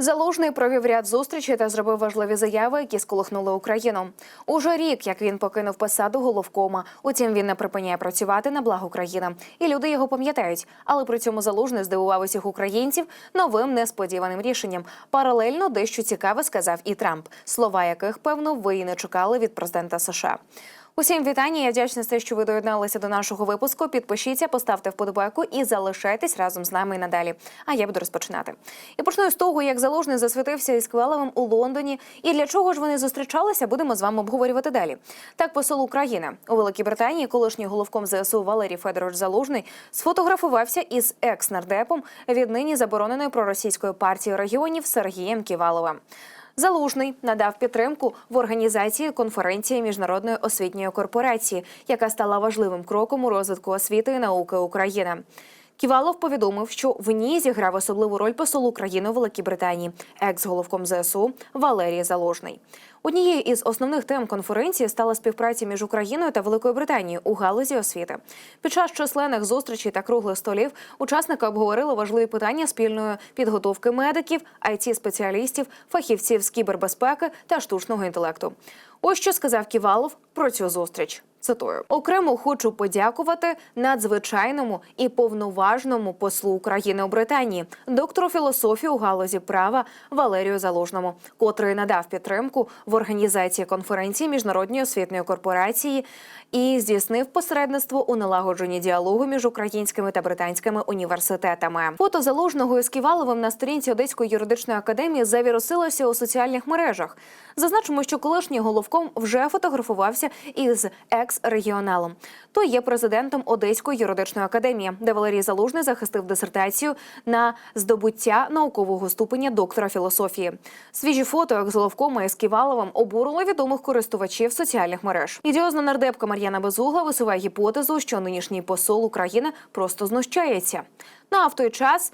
Залужний провів ряд зустрічей та зробив важливі заяви, які сколихнули Україну. Уже рік, як він покинув посаду головкома. Утім, він не припиняє працювати на благо країни. І люди його пам'ятають. Але при цьому залужний здивував усіх українців новим несподіваним рішенням. Паралельно дещо цікаве сказав і Трамп, слова яких певно ви і не чекали від президента США. Усім вітання. Я вдячна за те, що ви доєдналися до нашого випуску. Підпишіться, поставте вподобайку і залишайтесь разом з нами і надалі. А я буду розпочинати. І почну з того, як заложний засвітився із Квелевим у Лондоні. І для чого ж вони зустрічалися, будемо з вами обговорювати далі. Так, посол України у Великій Британії, колишній головком ЗСУ Валерій Федорович Залужний, сфотографувався із екс-нардепом віднині забороненої проросійської партії регіонів Сергієм Ківаловим. Залужний надав підтримку в організації конференції міжнародної освітньої корпорації, яка стала важливим кроком у розвитку освіти і науки України. Ківалов повідомив, що в ній зіграв особливу роль посол України у Великій Британії, екс-головком ЗСУ Валерій Заложний. Однією із основних тем конференції стала співпраця між Україною та Великою Британією у галузі освіти. Під час численних зустрічей та круглих столів учасники обговорили важливі питання спільної підготовки медиків, it спеціалістів, фахівців з кібербезпеки та штучного інтелекту. Ось що сказав Ківалов про цю зустріч. Цитую окремо хочу подякувати надзвичайному і повноважному послу України у Британії, доктору філософії у галузі права Валерію Залужному, котрий надав підтримку в організації конференції міжнародної освітньої корпорації і здійснив посередництво у налагодженні діалогу між українськими та британськими університетами. Фото залужного із Ківаловим на сторінці Одеської юридичної академії завірусилося у соціальних мережах. Зазначимо, що колишній головком вже фотографувався із екс-регіоналом. Той є президентом Одеської юридичної академії, де Валерій Залужний захистив дисертацію на здобуття наукового ступеня доктора філософії. Свіжі фото як з головкома Ківаловим обурили відомих користувачів соціальних мереж. Ідіозна нардепка Мар'яна Безугла висуває гіпотезу, що нинішній посол України просто знущається. Ну а в той час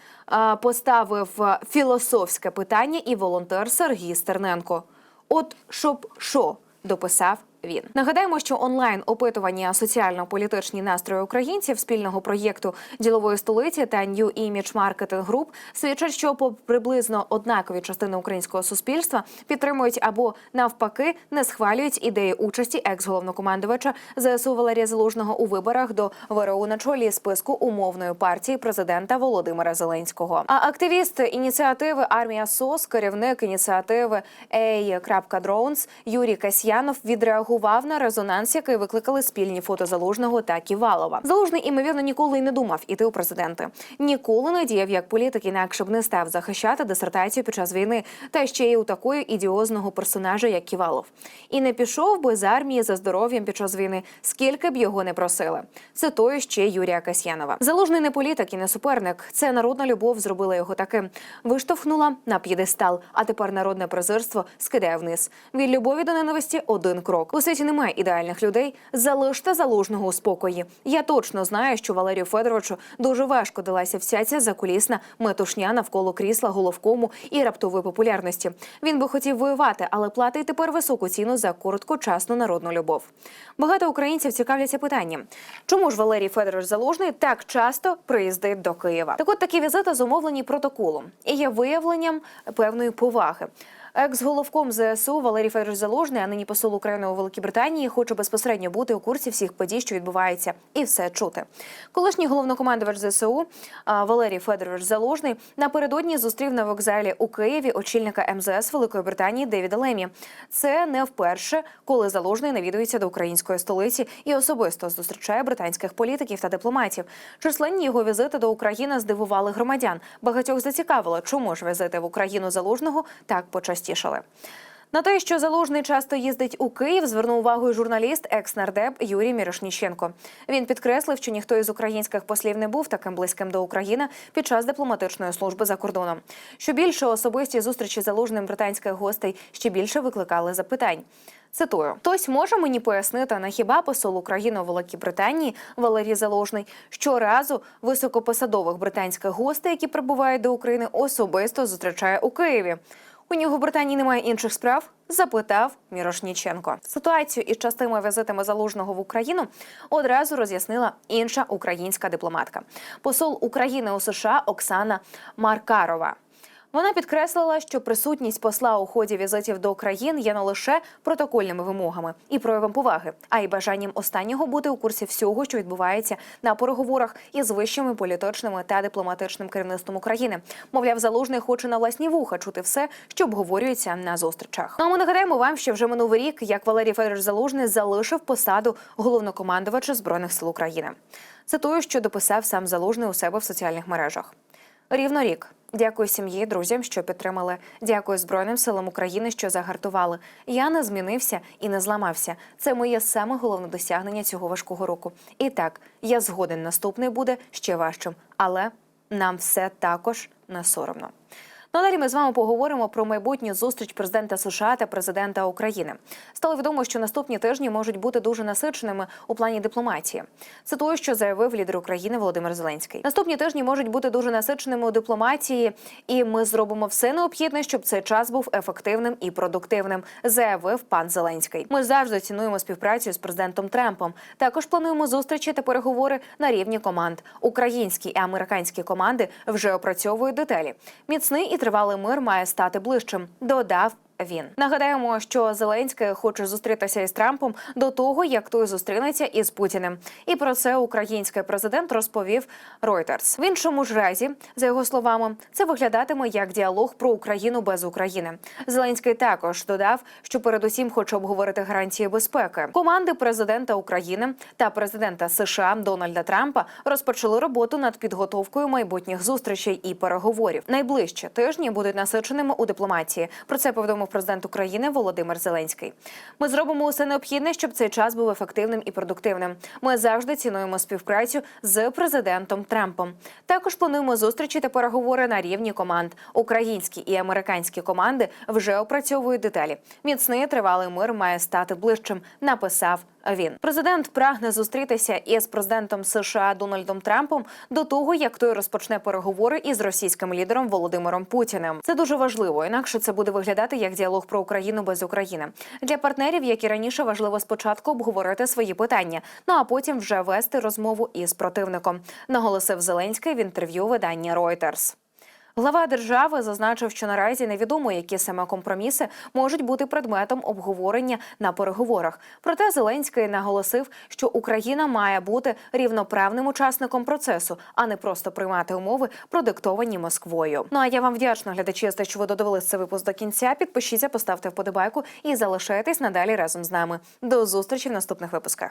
поставив філософське питання і волонтер Сергій Стерненко. От щоб що дописав він. Нагадаємо, що онлайн опитування соціально-політичні настрої українців спільного проєкту ділової столиці та New Image Marketing Group свідчать, що по приблизно однакові частини українського суспільства підтримують або навпаки не схвалюють ідеї участі екс-головнокомандувача ЗСУ Валерія Залужного у виборах до ВРУ на чолі списку умовної партії президента Володимира Зеленського. А активіст ініціативи Армія СОС, керівник ініціативи A.Drones Юрій Касьянов відреагував відреагував на резонанс, який викликали спільні фото Залужного та Ківалова. Залужний імовірно ніколи й не думав іти у президенти. Ніколи не діяв як політик, інакше б не став захищати дисертацію під час війни, та ще й у такої ідіозного персонажа, як Ківалов. І не пішов би з армії за здоров'ям під час війни, скільки б його не просили. Цитую ще Юрія Касьянова. Залужний не політик і не суперник. Це народна любов зробила його таким. Виштовхнула на п'єдестал, а тепер народне презирство скидає вниз. Від любові до ненависті один крок. Світі немає ідеальних людей. Залиште залужного у спокої. Я точно знаю, що Валерію Федоровичу дуже важко далася вся ця закулісна метушня навколо крісла головкому і раптової популярності. Він би хотів воювати, але платить тепер високу ціну за короткочасну народну любов. Багато українців цікавляться питанням, чому ж Валерій Федорович Залужний так часто приїздить до Києва? Так от такі візити зумовлені протоколом і є виявленням певної поваги. Екс-головком ЗСУ Валерій Федорович Залужний, а нині посол України у Великій Британії, хоче безпосередньо бути у курсі всіх подій, що відбуваються, і все чути. Колишній головнокомандувач ЗСУ Валерій Федорович Залужний напередодні зустрів на вокзалі у Києві очільника МЗС Великої Британії Девіда Лемі. Це не вперше, коли Залужний навідується до української столиці і особисто зустрічає британських політиків та дипломатів. Численні його візити до України здивували громадян. Багатьох зацікавило, чому ж візити в Україну залужного так почастішали. На те, що залужний часто їздить у Київ, звернув увагу і журналіст, екс-нардеп Юрій Мірошніченко. Він підкреслив, що ніхто із українських послів не був таким близьким до України під час дипломатичної служби за кордоном. Що більше особисті зустрічі залужним британських гостей ще більше викликали запитань. Цитую, хтось може мені пояснити, на хіба посол України у Великій Британії Валерій Залужний щоразу високопосадових британських гостей, які прибувають до України, особисто зустрічає у Києві. У нього в Британії немає інших справ? Запитав Мірошніченко. Ситуацію із частими візитами залужного в Україну одразу роз'яснила інша українська дипломатка, посол України у США Оксана Маркарова. Вона підкреслила, що присутність посла у ході візитів до країн є не лише протокольними вимогами і проявом поваги, а й бажанням останнього бути у курсі всього, що відбувається на переговорах із вищими політичними та дипломатичним керівництвом України. Мовляв, залужний хоче на власні вуха чути все, що обговорюється на зустрічах. Ну а ми нагадаємо вам, що вже минув рік, як Валерій Федорович Залужний залишив посаду головнокомандувача збройних сил України. Цитую, що дописав сам залужний у себе в соціальних мережах. Рівно рік. Дякую сім'ї, друзям, що підтримали. Дякую Збройним силам України, що загартували. Я не змінився і не зламався. Це моє саме головне досягнення цього важкого року. І так, я згоден, наступний буде ще важчим, але нам все також не соромно. Ну, далі ми з вами поговоримо про майбутню зустріч президента США та президента України. Стало відомо, що наступні тижні можуть бути дуже насиченими у плані дипломатії. Це того, що заявив лідер України Володимир Зеленський. Наступні тижні можуть бути дуже насиченими у дипломатії, і ми зробимо все необхідне, щоб цей час був ефективним і продуктивним, заявив пан Зеленський. Ми завжди цінуємо співпрацю з президентом Трампом. Також плануємо зустрічі та переговори на рівні команд. Українські і американські команди вже опрацьовують деталі. Міцний і тривалий мир має стати ближчим. Додав. Він нагадаємо, що Зеленський хоче зустрітися із Трампом до того, як той зустрінеться із Путіним. І про це український президент розповів Reuters. В іншому ж разі, за його словами, це виглядатиме як діалог про Україну без України. Зеленський також додав, що передусім хоче обговорити гарантії безпеки. Команди президента України та президента США Дональда Трампа розпочали роботу над підготовкою майбутніх зустрічей і переговорів. Найближчі тижні будуть насиченими у дипломатії. Про це повідомив президент України Володимир Зеленський. Ми зробимо усе необхідне, щоб цей час був ефективним і продуктивним. Ми завжди цінуємо співпрацю з президентом Трампом. Також плануємо зустрічі та переговори на рівні команд. Українські і американські команди вже опрацьовують деталі. Міцний тривалий мир має стати ближчим. Написав він. Президент прагне зустрітися із президентом США Дональдом Трампом до того, як той розпочне переговори із російським лідером Володимиром Путіним. Це дуже важливо, інакше це буде виглядати як діалог про Україну без України. Для партнерів, як і раніше, важливо спочатку обговорити свої питання, ну а потім вже вести розмову із противником. Наголосив Зеленський в інтерв'ю видання Reuters. Глава держави зазначив, що наразі невідомо, які саме компроміси можуть бути предметом обговорення на переговорах. Проте Зеленський наголосив, що Україна має бути рівноправним учасником процесу, а не просто приймати умови, продиктовані Москвою. Ну а я вам вдячна, глядачі, за те, що ви додивились цей випуск до кінця. Підпишіться, поставте вподобайку і залишайтесь надалі разом з нами. До зустрічі в наступних випусках.